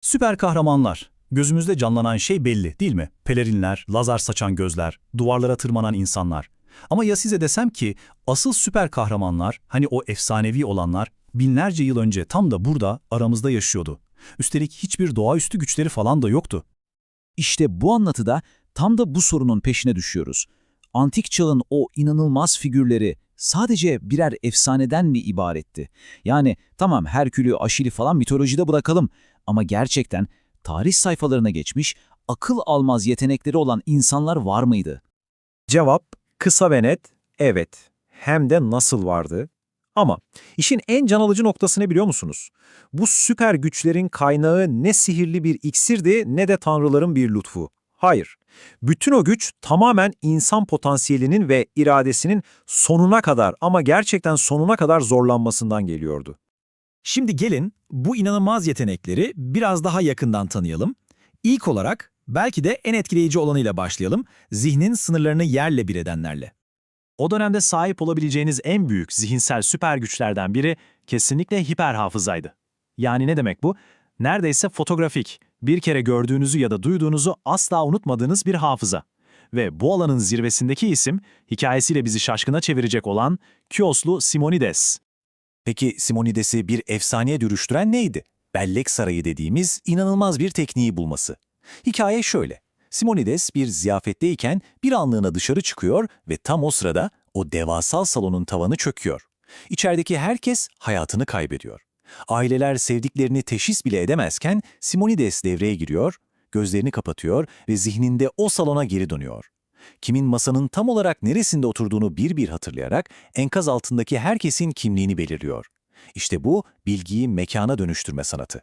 Süper kahramanlar. Gözümüzde canlanan şey belli değil mi? Pelerinler, lazer saçan gözler, duvarlara tırmanan insanlar. Ama ya size desem ki asıl süper kahramanlar, hani o efsanevi olanlar binlerce yıl önce tam da burada aramızda yaşıyordu. Üstelik hiçbir doğaüstü güçleri falan da yoktu. İşte bu anlatıda tam da bu sorunun peşine düşüyoruz. Antik çağın o inanılmaz figürleri sadece birer efsaneden mi ibaretti? Yani tamam Herkül'ü, Aşil'i falan mitolojide bırakalım ama gerçekten tarih sayfalarına geçmiş, akıl almaz yetenekleri olan insanlar var mıydı? Cevap kısa ve net, evet. Hem de nasıl vardı? Ama işin en can alıcı noktası ne biliyor musunuz? Bu süper güçlerin kaynağı ne sihirli bir iksirdi ne de tanrıların bir lütfu. Hayır. Bütün o güç tamamen insan potansiyelinin ve iradesinin sonuna kadar ama gerçekten sonuna kadar zorlanmasından geliyordu. Şimdi gelin bu inanılmaz yetenekleri biraz daha yakından tanıyalım. İlk olarak belki de en etkileyici olanıyla başlayalım. Zihnin sınırlarını yerle bir edenlerle. O dönemde sahip olabileceğiniz en büyük zihinsel süper güçlerden biri kesinlikle hiper hafızaydı. Yani ne demek bu? Neredeyse fotoğrafik, bir kere gördüğünüzü ya da duyduğunuzu asla unutmadığınız bir hafıza. Ve bu alanın zirvesindeki isim, hikayesiyle bizi şaşkına çevirecek olan Kioslu Simonides. Peki Simonides'i bir efsaneye dönüştüren neydi? Bellek sarayı dediğimiz inanılmaz bir tekniği bulması. Hikaye şöyle. Simonides bir ziyafetteyken bir anlığına dışarı çıkıyor ve tam o sırada o devasal salonun tavanı çöküyor. İçerideki herkes hayatını kaybediyor. Aileler sevdiklerini teşhis bile edemezken Simonides devreye giriyor, gözlerini kapatıyor ve zihninde o salona geri dönüyor. Kimin masanın tam olarak neresinde oturduğunu bir bir hatırlayarak enkaz altındaki herkesin kimliğini belirliyor. İşte bu bilgiyi mekana dönüştürme sanatı.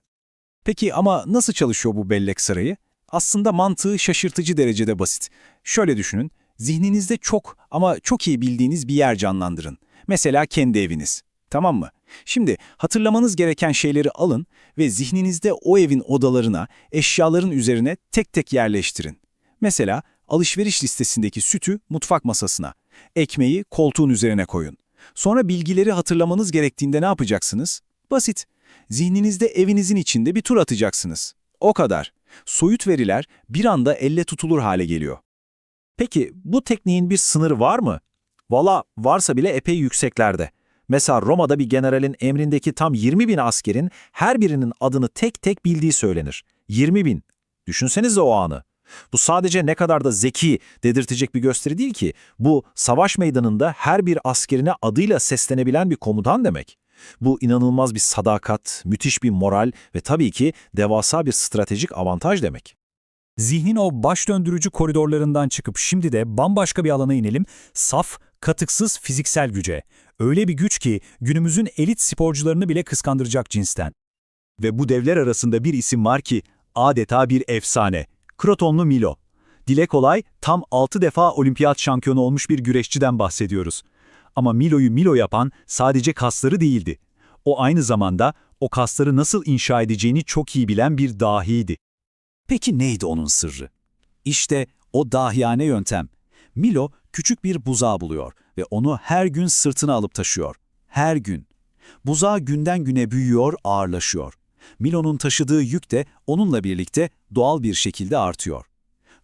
Peki ama nasıl çalışıyor bu bellek sarayı? Aslında mantığı şaşırtıcı derecede basit. Şöyle düşünün, zihninizde çok ama çok iyi bildiğiniz bir yer canlandırın. Mesela kendi eviniz. Tamam mı? Şimdi hatırlamanız gereken şeyleri alın ve zihninizde o evin odalarına, eşyaların üzerine tek tek yerleştirin. Mesela alışveriş listesindeki sütü mutfak masasına, ekmeği koltuğun üzerine koyun. Sonra bilgileri hatırlamanız gerektiğinde ne yapacaksınız? Basit. Zihninizde evinizin içinde bir tur atacaksınız. O kadar. Soyut veriler bir anda elle tutulur hale geliyor. Peki bu tekniğin bir sınırı var mı? Valla varsa bile epey yükseklerde. Mesela Roma'da bir generalin emrindeki tam 20 bin askerin her birinin adını tek tek bildiği söylenir. 20 bin. Düşünsenize o anı. Bu sadece ne kadar da zeki dedirtecek bir gösteri değil ki. Bu savaş meydanında her bir askerine adıyla seslenebilen bir komutan demek. Bu inanılmaz bir sadakat, müthiş bir moral ve tabii ki devasa bir stratejik avantaj demek. Zihnin o baş döndürücü koridorlarından çıkıp şimdi de bambaşka bir alana inelim, saf, katıksız fiziksel güce. Öyle bir güç ki günümüzün elit sporcularını bile kıskandıracak cinsten. Ve bu devler arasında bir isim var ki adeta bir efsane. Krotonlu Milo. Dile kolay tam 6 defa olimpiyat şampiyonu olmuş bir güreşçiden bahsediyoruz. Ama Milo'yu Milo yapan sadece kasları değildi. O aynı zamanda o kasları nasıl inşa edeceğini çok iyi bilen bir dahiydi. Peki neydi onun sırrı? İşte o dahiyane yöntem. Milo küçük bir buzağı buluyor ve onu her gün sırtına alıp taşıyor. Her gün. Buzağı günden güne büyüyor, ağırlaşıyor. Milo'nun taşıdığı yük de onunla birlikte doğal bir şekilde artıyor.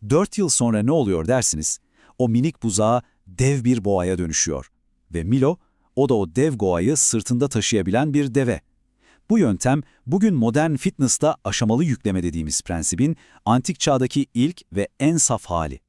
Dört yıl sonra ne oluyor dersiniz? O minik buzağı dev bir boğaya dönüşüyor. Ve Milo, o da o dev boğayı sırtında taşıyabilen bir deve. Bu yöntem bugün modern fitness'ta aşamalı yükleme dediğimiz prensibin antik çağdaki ilk ve en saf hali.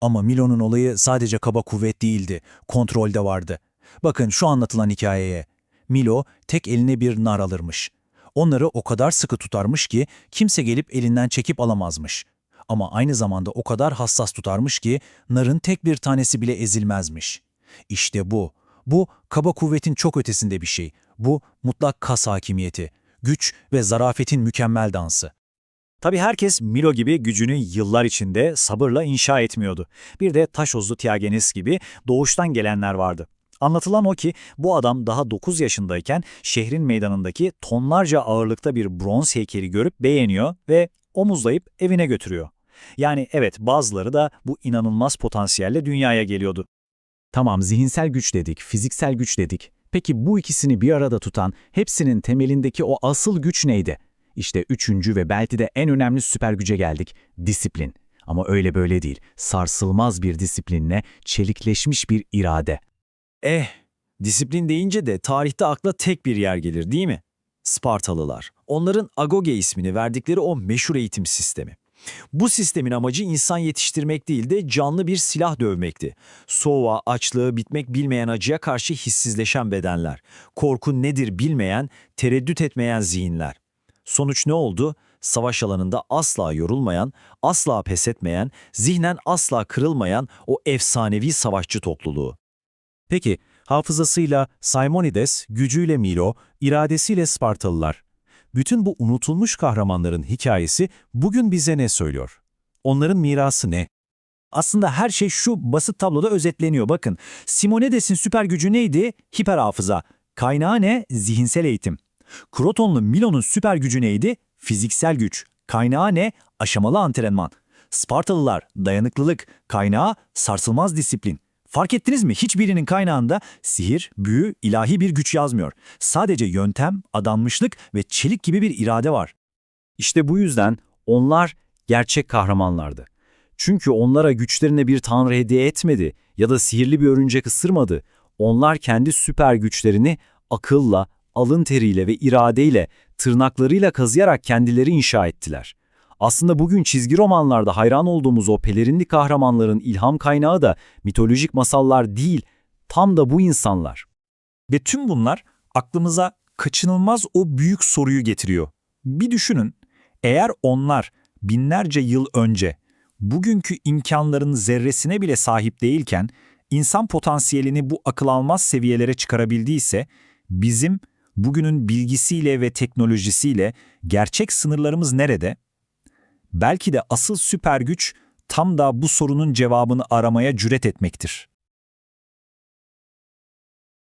Ama Milo'nun olayı sadece kaba kuvvet değildi, kontrolde vardı. Bakın şu anlatılan hikayeye. Milo tek eline bir nar alırmış. Onları o kadar sıkı tutarmış ki kimse gelip elinden çekip alamazmış. Ama aynı zamanda o kadar hassas tutarmış ki narın tek bir tanesi bile ezilmezmiş. İşte bu. Bu kaba kuvvetin çok ötesinde bir şey. Bu mutlak kas hakimiyeti, güç ve zarafetin mükemmel dansı. Tabii herkes Milo gibi gücünü yıllar içinde sabırla inşa etmiyordu. Bir de Taşozlu Tiagenis gibi doğuştan gelenler vardı. Anlatılan o ki bu adam daha 9 yaşındayken şehrin meydanındaki tonlarca ağırlıkta bir bronz heykeli görüp beğeniyor ve omuzlayıp evine götürüyor. Yani evet bazıları da bu inanılmaz potansiyelle dünyaya geliyordu. Tamam zihinsel güç dedik, fiziksel güç dedik. Peki bu ikisini bir arada tutan, hepsinin temelindeki o asıl güç neydi? İşte üçüncü ve belki de en önemli süper güce geldik, disiplin. Ama öyle böyle değil, sarsılmaz bir disiplinle çelikleşmiş bir irade. Eh, disiplin deyince de tarihte akla tek bir yer gelir değil mi? Spartalılar. Onların Agoge ismini verdikleri o meşhur eğitim sistemi. Bu sistemin amacı insan yetiştirmek değil de canlı bir silah dövmekti. Soğuğa, açlığı, bitmek bilmeyen acıya karşı hissizleşen bedenler. Korku nedir bilmeyen, tereddüt etmeyen zihinler. Sonuç ne oldu? Savaş alanında asla yorulmayan, asla pes etmeyen, zihnen asla kırılmayan o efsanevi savaşçı topluluğu. Peki, hafızasıyla Simonides, gücüyle Milo, iradesiyle Spartalılar. Bütün bu unutulmuş kahramanların hikayesi bugün bize ne söylüyor? Onların mirası ne? Aslında her şey şu basit tabloda özetleniyor bakın. Simonides'in süper gücü neydi? Hiper hafıza. Kaynağı ne? Zihinsel eğitim. Krotonlu Milo'nun süper gücü neydi? Fiziksel güç. Kaynağı ne? Aşamalı antrenman. Spartalılar dayanıklılık. Kaynağı sarsılmaz disiplin. Fark ettiniz mi? Hiçbirinin kaynağında sihir, büyü, ilahi bir güç yazmıyor. Sadece yöntem, adanmışlık ve çelik gibi bir irade var. İşte bu yüzden onlar gerçek kahramanlardı. Çünkü onlara güçlerine bir tanrı hediye etmedi ya da sihirli bir örümcek ısırmadı. Onlar kendi süper güçlerini akılla, alın teriyle ve iradeyle, tırnaklarıyla kazıyarak kendileri inşa ettiler. Aslında bugün çizgi romanlarda hayran olduğumuz o pelerinli kahramanların ilham kaynağı da mitolojik masallar değil, tam da bu insanlar. Ve tüm bunlar aklımıza kaçınılmaz o büyük soruyu getiriyor. Bir düşünün, eğer onlar binlerce yıl önce bugünkü imkanların zerresine bile sahip değilken insan potansiyelini bu akıl almaz seviyelere çıkarabildiyse bizim bugünün bilgisiyle ve teknolojisiyle gerçek sınırlarımız nerede? Belki de asıl süper güç tam da bu sorunun cevabını aramaya cüret etmektir.